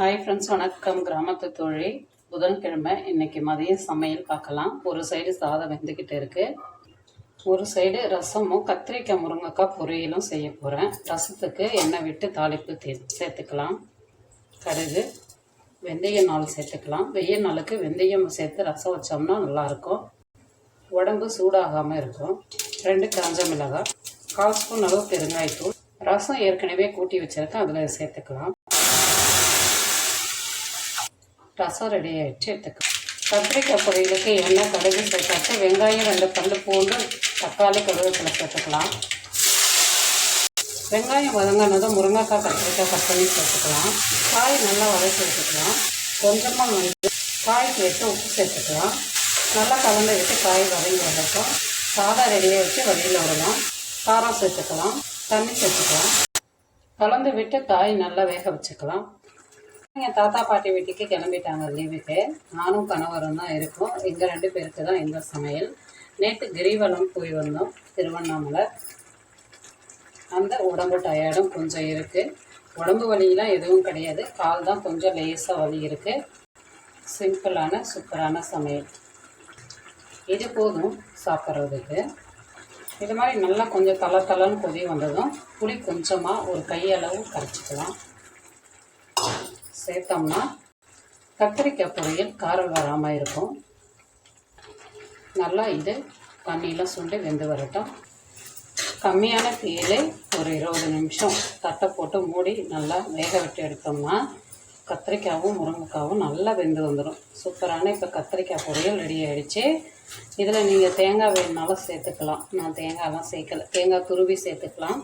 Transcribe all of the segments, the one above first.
Hi friends வணக்கம். கிராமத்து தொழில் புதன்கிழமை இன்னைக்கு மதிய சமையல் பார்க்கலாம். ஒரு சைடு சாதம் வெந்துக்கிட்டு இருக்கு. ஒரு சைடு ரசமும் கத்திரிக்காய் முருங்கைக்காய் பொரியலும் செய்ய போகிறேன் ரசத்துக்கு எண்ணெய் விட்டு தாளிப்பு தே சேர்த்துக்கலாம். கடுகு வெந்தய நாள் சேர்த்துக்கலாம். வெயில் நாளுக்கு வெந்தயம் சேர்த்து ரசம் வச்சோம்னா நல்லாயிருக்கும். உடம்பு சூடாகாமல் இருக்கும். ரெண்டு காஞ்ச மிளகாய் கால் ஸ்பூன் அளவு பெருங்காயத்தூள். ரசம் ஏற்கனவே கூட்டி வச்சிருக்கேன் அதில் சேர்த்துக்கலாம். ரசம் ரெடி ஆகிடுச்சு எடுத்துக்கலாம் கத்திரிக்காய் பொரியலுக்கு எண்ணெய் கடுகு சேர்த்தாச்சு வெங்காயம் ரெண்டு பல்லு பூண்டு தக்காளி கருவேப்பிலை சேர்த்துக்கலாம். வெங்காயம் வதங்கினதும் முருங்கைக்காய் கத்திரிக்காய் கட் பண்ணி சேர்த்துக்கலாம். காய் நல்லா வதக்கி எடுத்துக்கலாம். கொஞ்சமாக வந்து காய்க்கு ஏற்ற உப்பு சேர்த்துக்கலாம். நல்லா கலந்து விட்டு காய் வதங்கி வரட்டும். சாதம் ரெடியாக வச்சு வழியில் விடலாம் காரம் சேர்த்துக்கலாம். தண்ணி சேர்த்துக்கலாம். கலந்து விட்டு காய் நல்லா வேக வச்சுக்கலாம். எங்கள் தாத்தா பாட்டி வீட்டுக்கு கிளம்பிட்டாங்க லீவுக்கு நானும் கணவரும் தான் இருக்கோம். எங்கள் ரெண்டு பேருக்கு தான் இந்த சமையல். நேற்று கிரிவலம் போய் வந்தோம் திருவண்ணாமலை. அந்த உடம்பு டயர்டும் கொஞ்சம் இருக்குது உடம்பு வலியெலாம் எதுவும் கிடையாது. கால் தான் கொஞ்சம் லேசாக வலி இருக்குது சிம்பிளான சூப்பரான சமையல். இது போதும் சாப்பிட்றதுக்கு. இது மாதிரி நல்லா கொஞ்சம் தலை தலைன்னு கொதி வந்ததும் புளி கொஞ்சமாக ஒரு கையளவு கரைச்சிக்கலாம். சேர்த்தோம்னா கத்திரிக்காய் பொரியல் காரம் வராமல் இருக்கும். நல்லா இது தண்ணியெலாம் சுண்டி வெந்து வரட்டும். கம்மியான தீயிலே ஒரு இருபது நிமிஷம் தட்டை போட்டு மூடி நல்லா வேக விட்டு எடுத்தோம்னா கத்திரிக்காயும் முருங்கைக்காவும் நல்லா வெந்து வந்துடும். சூப்பரான இப்போ கத்திரிக்காய் பொரியல் ரெடி ஆகிடுச்சு இதில் நீங்கள் தேங்காய் வேணுனாலும் சேர்த்துக்கலாம். நான் தேங்காய்லாம் சேர்க்கல. தேங்காய் துருவி சேர்த்துக்கலாம்.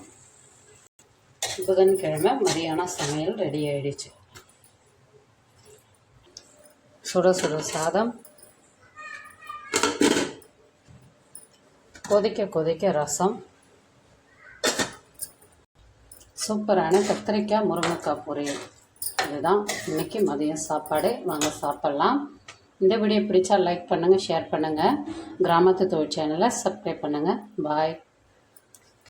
புதன்கிழமை மதியானம் சமையல் ரெடி ஆகிடுச்சு சுட சுட சாதம். கொதிக்க கொதிக்க ரசம். சூப்பரான கத்திரிக்காய் முருங்கைக்காய் பொரியல் இதுதான் இன்னைக்கு மதியம் சாப்பாடு. வாங்க சாப்பிட்லாம். இந்த வீடியோ பிடிச்சா லைக் பண்ணுங்கள் ஷேர் பண்ணுங்கள் கிராமத்து தொழில் சேனலை சப்ஸ்கிரைப் பண்ணுங்கள் பாய்